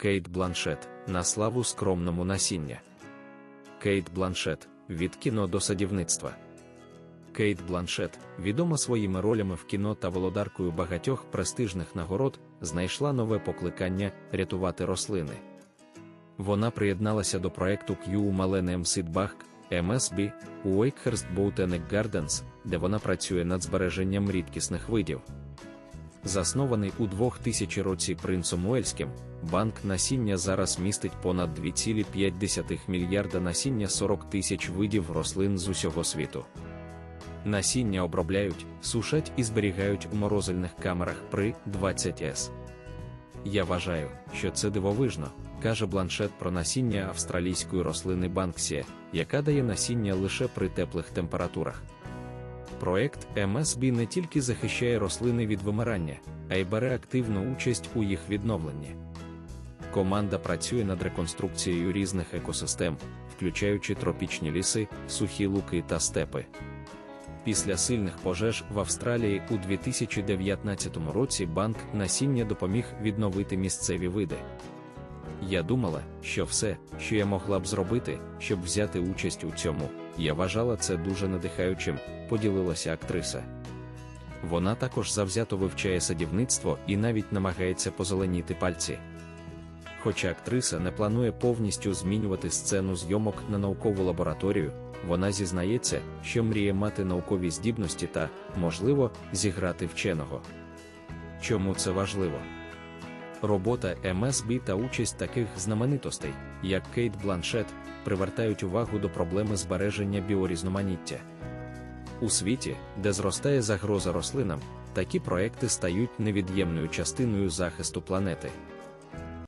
Кейт Бланшет на славу скромному насіння. Кейт Бланшет від кіно до садівництва. Кейт Бланшет, відома своїми ролями в кіно та володаркою багатьох престижних нагород, знайшла нове покликання рятувати рослини. Вона приєдналася до проекту Q Millennium Seedbank MSB у Wakehurst Botanic Gardens, де вона працює над збереженням рідкісних видів. Заснований у 2000 році принцом Уельським, банк насіння зараз містить понад 2,5 мільярда насіння 40 тисяч видів рослин з усього світу. Насіння обробляють, сушать і зберігають у морозильних камерах при 20С. Я вважаю, що це дивовижно, каже бланшет про насіння австралійської рослини Банксія, яка дає насіння лише при теплих температурах. Проект MSB не тільки захищає рослини від вимирання, а й бере активну участь у їх відновленні. Команда працює над реконструкцією різних екосистем, включаючи тропічні ліси, сухі луки та степи. Після сильних пожеж в Австралії у 2019 році банк насіння допоміг відновити місцеві види. Я думала, що все, що я могла б зробити, щоб взяти участь у цьому, я вважала це дуже надихаючим, поділилася актриса. Вона також завзято вивчає садівництво і навіть намагається позеленіти пальці. Хоча актриса не планує повністю змінювати сцену зйомок на наукову лабораторію, вона зізнається, що мріє мати наукові здібності та, можливо, зіграти вченого. Чому це важливо? Робота МСБ та участь таких знаменитостей, як Кейт Бланшет, привертають увагу до проблеми збереження біорізноманіття. У світі, де зростає загроза рослинам, такі проекти стають невід'ємною частиною захисту планети.